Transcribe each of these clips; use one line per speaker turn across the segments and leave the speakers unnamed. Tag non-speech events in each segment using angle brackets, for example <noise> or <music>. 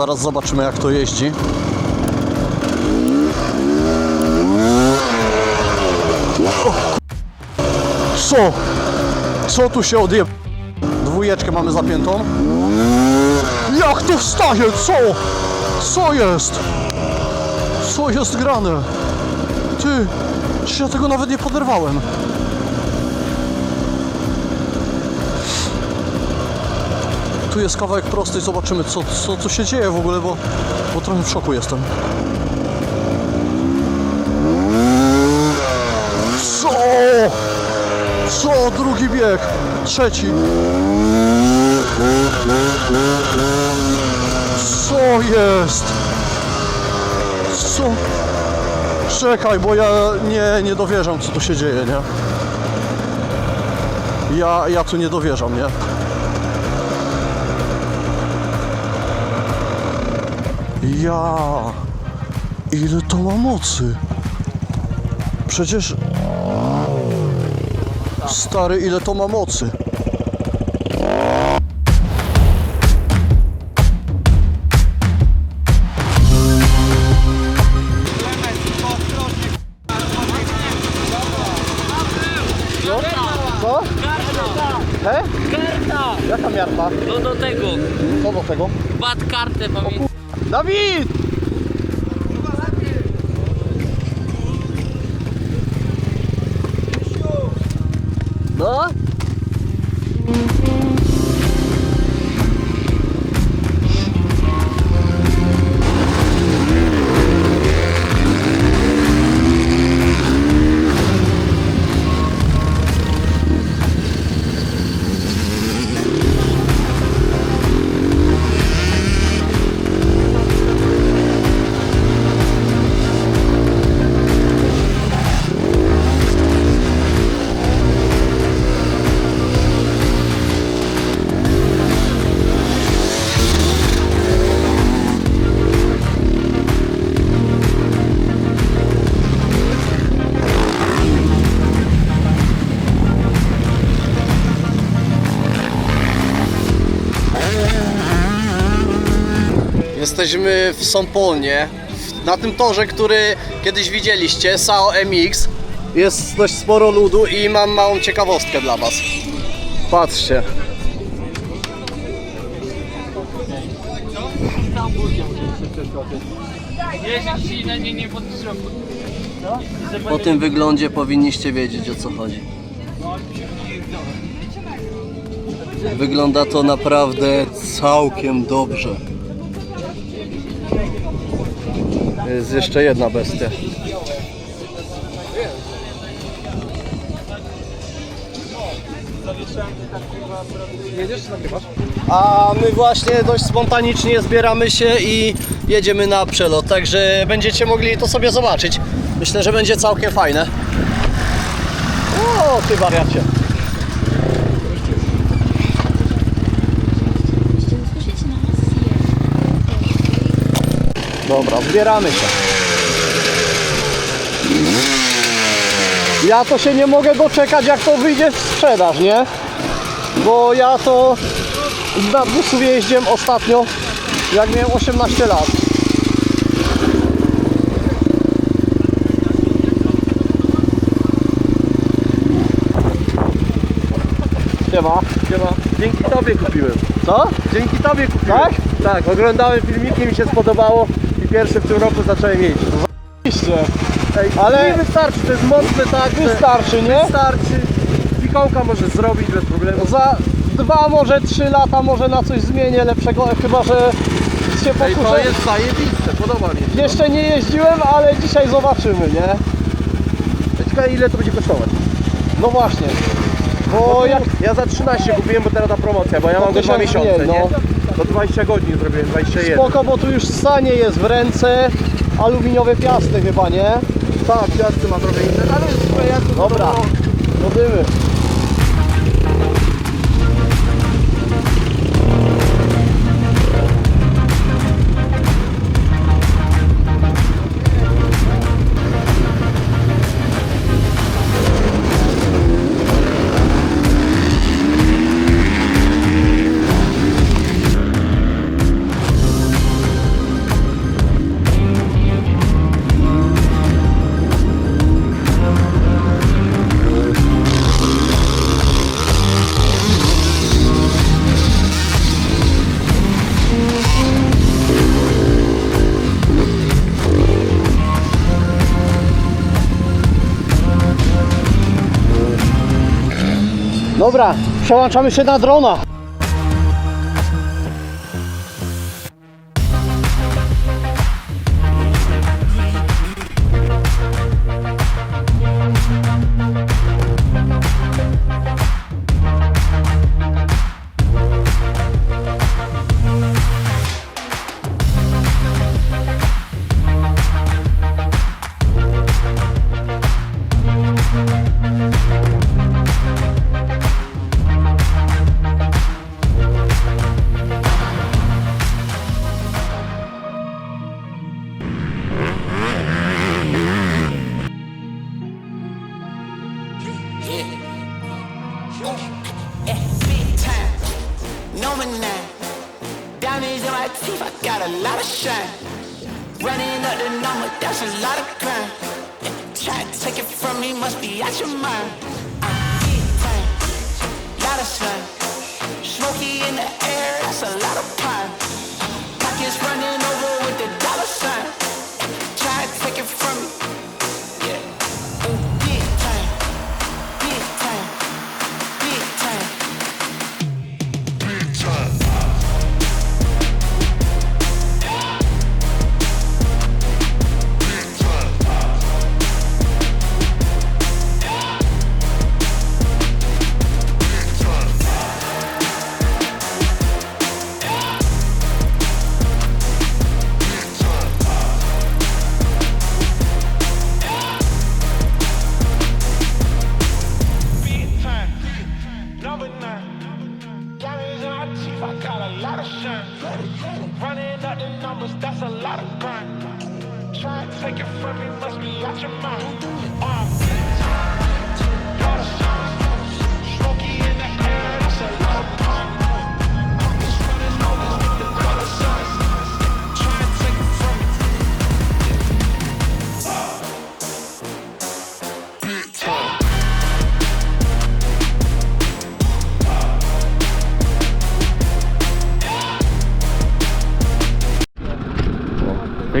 zaraz zobaczymy jak to jeździ. Co? Co tu się odje... Dwójeczkę mamy zapiętą. Jak to wstaje? Co? Co jest? Co jest grane? Ty, ja tego nawet nie poderwałem? Tu jest kawałek prosty zobaczymy co, co, co się dzieje w ogóle, bo, bo trochę w szoku jestem. Co? Co? Drugi bieg. Trzeci. Co jest? Co? Czekaj, bo ja nie, nie dowierzam, co tu się dzieje, nie? Ja, ja tu nie dowierzam, nie? Ja... Ile to ma mocy? Przecież... Stary, ile to ma mocy? Co? He?
Karta!
Jaka miarka?
No do tego.
Co do tego?
Bad kartę pamiętam.
Dawid! No? Jesteśmy w Sompolnie, w- na tym torze, który kiedyś widzieliście, SAO MX. Jest dość sporo ludu i mam małą ciekawostkę dla Was. Patrzcie. Po tym wyglądzie powinniście wiedzieć o co chodzi. Wygląda to naprawdę całkiem dobrze. Jest jeszcze jedna bestia. A my właśnie dość spontanicznie zbieramy się i jedziemy na przelot, także będziecie mogli to sobie zobaczyć. Myślę, że będzie całkiem fajne. O, ty wariacie. Dobra, zbieramy się. Ja to się nie mogę doczekać, jak to wyjdzie w sprzedaż, nie? Bo ja to na busów jeździłem ostatnio, jak miałem 18 lat. Siema.
Siema. Dzięki tobie kupiłem.
Co?
Dzięki tobie kupiłem.
Tak?
Tak, oglądałem filmiki, mi się spodobało pierwszy w tym roku zacząłem jeździć.
Oczywiście.
Ej,
Ale-
nie wystarczy, to jest mocne tak, że
Wystarczy, nie?
wystarczy. Fikołka może zrobić bez problemu.
Za dwa, może trzy lata może na coś zmienię lepszego, chyba że się
Ej, to
pokuszę.
jest zajebiste, podoba mi się.
Jeszcze nie jeździłem, ale dzisiaj zobaczymy, nie?
Ciekawe ile to będzie kosztować.
No właśnie. Bo
Bo
jak
ja za 13 kupiłem, bo teraz ta promocja, bo ja
No
mam go 2
tysiąc
miesiące, nie?
no.
To 20 godzin zrobiłem, 21.
spoko, bo tu już stanie jest w ręce aluminiowe piasty chyba, nie?
Tak, piasty ma trochę inne, ale jest
Dobra, robimy.
Dobra, przełączamy się na drona.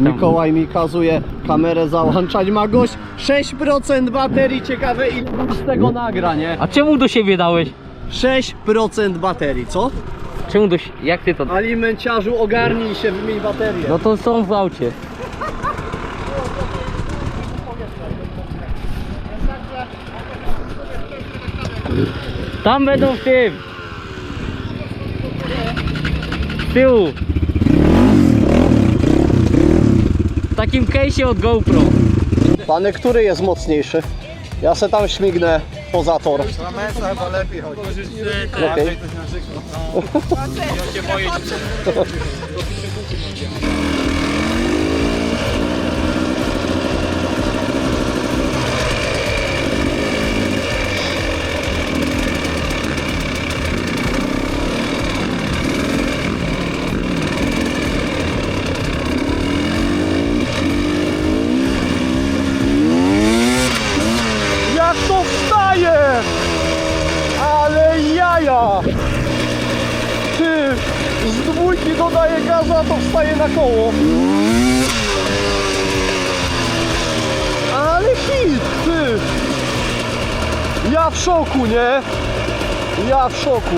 Mikołaj mi kazuje kamerę załączać. Ma gość 6% baterii. Ciekawe ile z tego nagra, nie?
A czemu do siebie dałeś?
6% baterii, co?
Czemu do si- Jak ty to...
Alimenciarzu ogarnij się, wymień baterię.
No to są w aucie. Tam będą w tym. Z tyłu. W takim case'ie od GoPro.
Pany, który jest mocniejszy? Ja se tam śmignę poza tor. Lepiej.
Jak <laughs> to wstaje! Ale jaja! Ty! Z dwójki dodaje gazu, a to wstaje na koło. Ale hit, ty! Ja w szoku, nie? Ja w szoku.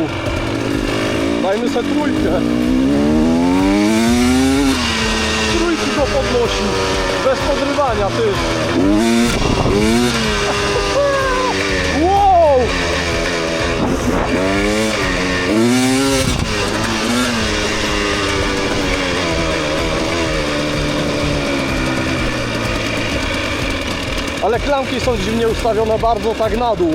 Dajmy se trójkę. Trójki go podnosi. Bez podrywania, ty. Wow! Ale klamki są dziwnie ustawione bardzo tak na dół.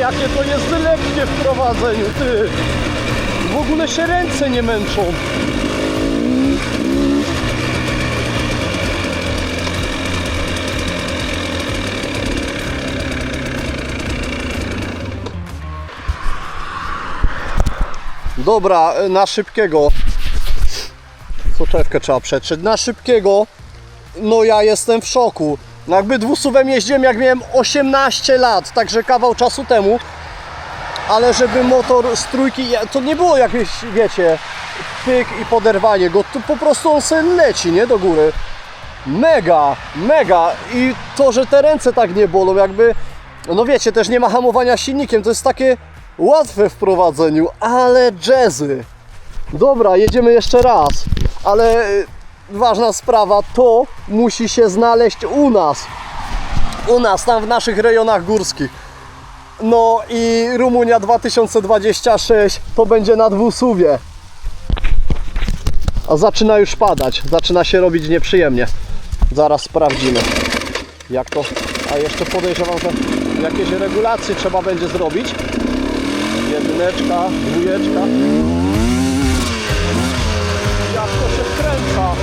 Jakie to jest lekkie w prowadzeniu, ty! W ogóle się ręce nie męczą.
Dobra, e, na szybkiego. Soczewkę trzeba przetrzeć. Na szybkiego, no ja jestem w szoku. No jakby dwusuwem jeździłem jak miałem 18 lat, także kawał czasu temu. Ale żeby motor z trójki, to nie było jakieś, wiecie,
pyk i poderwanie go. Tu po prostu on sobie leci, nie? Do góry. Mega, mega. I to, że te ręce tak nie bolą, jakby... No wiecie, też nie ma hamowania silnikiem. To jest takie łatwe w prowadzeniu, ale jazzy. Dobra, jedziemy jeszcze raz. Ale y, ważna sprawa, to musi się znaleźć u nas. U nas, tam w naszych rejonach górskich. No i Rumunia 2026 to będzie na dwusuwie. A zaczyna już padać, zaczyna się robić nieprzyjemnie. Zaraz sprawdzimy, jak to. A jeszcze podejrzewam, że jakieś regulacje trzeba będzie zrobić. Jedyneczka, dwójeczka. To się wkręca.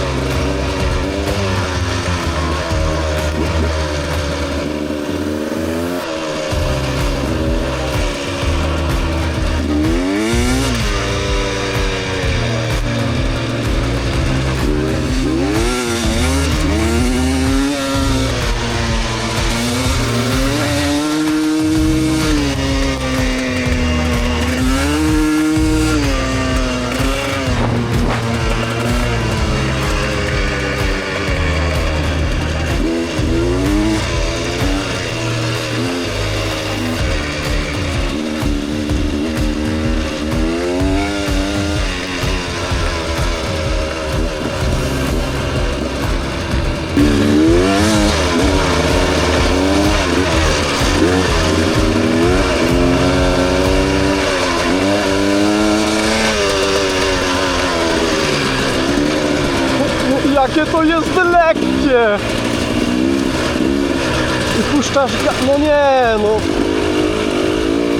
Puszczasz No nie, no.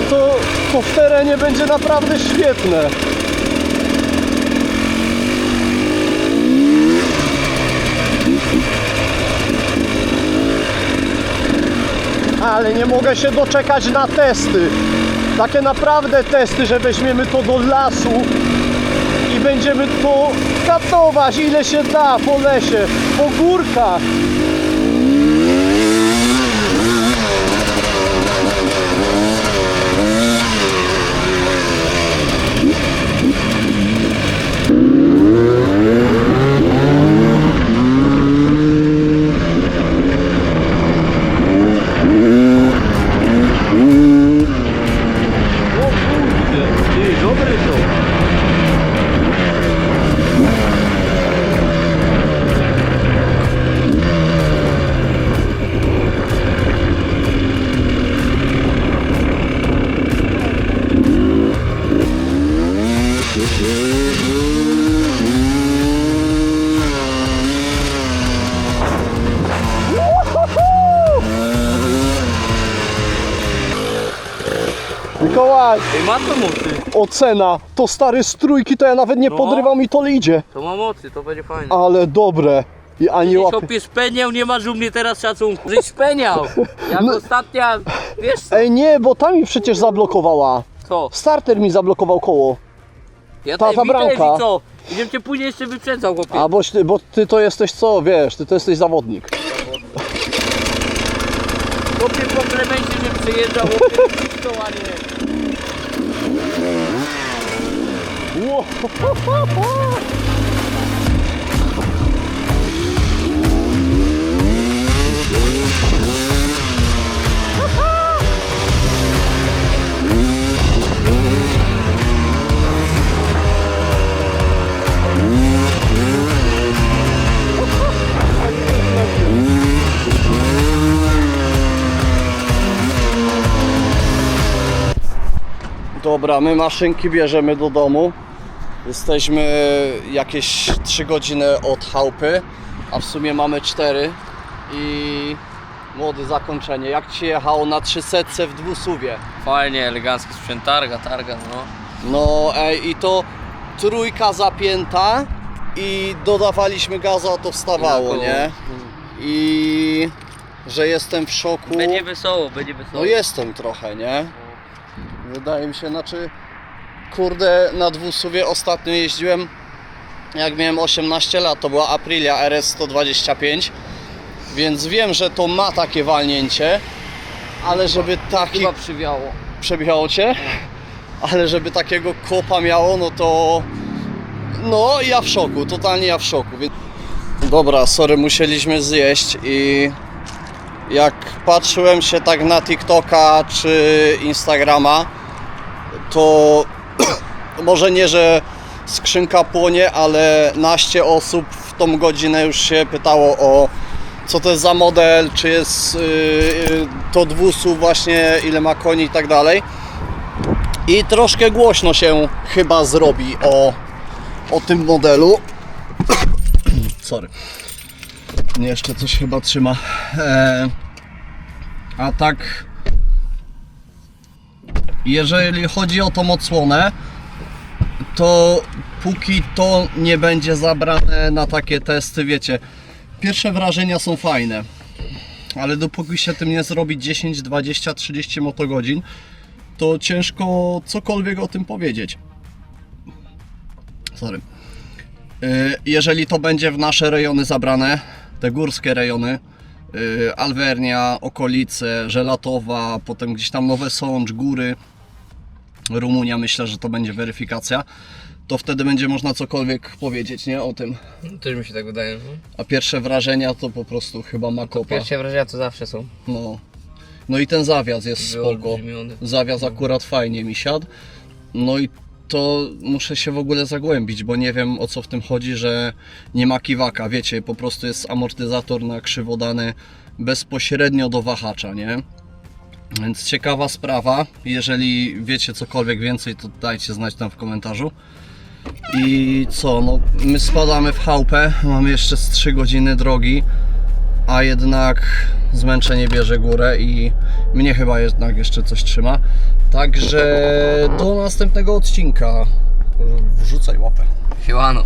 To, to w terenie będzie naprawdę świetne. Ale nie mogę się doczekać na testy. Takie naprawdę testy, że weźmiemy to do lasu i będziemy to katować ile się da po lesie, po górkach.
Yeah.
Ocena. To stary strójki, to ja nawet nie
No.
podrywam i to idzie.
To ma mocy, to będzie fajne.
Ale dobre. I ani
Jeśli
łapy.
opie nie masz u mnie teraz szacunku. Żeś speniał. Jak
No.
ostatnia, wiesz co?
Ej nie, bo ta mi przecież zablokowała.
Co?
Starter mi zablokował koło.
Ja
Ta- ta
widzę
bramka.
i co? Idziemy cię później jeszcze wyprzedzał, chłopie.
A bo, ty- bo ty to jesteś co, wiesz, ty to jesteś zawodnik.
Chłopie po Klemencie nie przyjeżdżał, chłopie, to, a nie.
Dobra, my maszynki bierzemy do domu. Jesteśmy jakieś 3 godziny od chałupy, a w sumie mamy 4 i młody zakończenie. Jak Ci jechało na 300 w dwusuwie?
Fajnie, elegancki sprzęt, targa, targa, no.
No ej, i to trójka zapięta i dodawaliśmy gazu, a to wstawało, nie? I że jestem w szoku.
Będzie wesoło, będzie wesoło.
No jestem trochę, nie? Wydaje mi się, znaczy kurde, na dwusuwie ostatnio jeździłem jak miałem 18 lat, to była Aprilia RS 125 więc wiem, że to ma takie walnięcie ale żeby taki
Chyba przywiało.
przebijało cię <laughs> ale żeby takiego kopa miało, no to No, ja w szoku, totalnie ja w szoku. Więc... Dobra, sorry, musieliśmy zjeść i jak patrzyłem się tak na TikToka czy Instagrama, to może nie, że skrzynka płonie, ale naście osób w tą godzinę już się pytało o co to jest za model, czy jest yy, to 200 właśnie, ile ma koni i tak dalej. I troszkę głośno się chyba zrobi o, o tym modelu. <clears throat> Sorry. Jeszcze coś chyba trzyma. E, a tak. Jeżeli chodzi o tą odsłonę, to póki to nie będzie zabrane na takie testy, wiecie, pierwsze wrażenia są fajne, ale dopóki się tym nie zrobi 10, 20, 30 motogodzin, to ciężko cokolwiek o tym powiedzieć. Sorry. Y, Jeżeli to będzie w nasze rejony zabrane, te górskie rejony, y, Alwernia, okolice, Żelatowa, potem gdzieś tam Nowe Sącz, góry, Rumunia, myślę, że to będzie weryfikacja, to wtedy będzie można cokolwiek powiedzieć, nie, o tym.
Też mi się tak wydaje. No.
A pierwsze wrażenia to po prostu chyba ma kopa.
Pierwsze wrażenia to zawsze są.
No. No i ten zawias jest spoko. Zawias akurat fajnie mi siadł. No i to muszę się w ogóle zagłębić, bo nie wiem o co w tym chodzi, że nie ma kiwaka. Wiecie, po prostu jest amortyzator na krzywo dany bezpośrednio do wahacza, nie? Więc ciekawa sprawa. Jeżeli wiecie cokolwiek więcej, to dajcie znać tam w komentarzu. I co, no my spadamy w chałupę, mamy jeszcze z 3 godziny drogi, a jednak zmęczenie bierze górę i mnie chyba jednak jeszcze coś trzyma. Także do następnego odcinka. Wrzucaj łapę.
Siłano.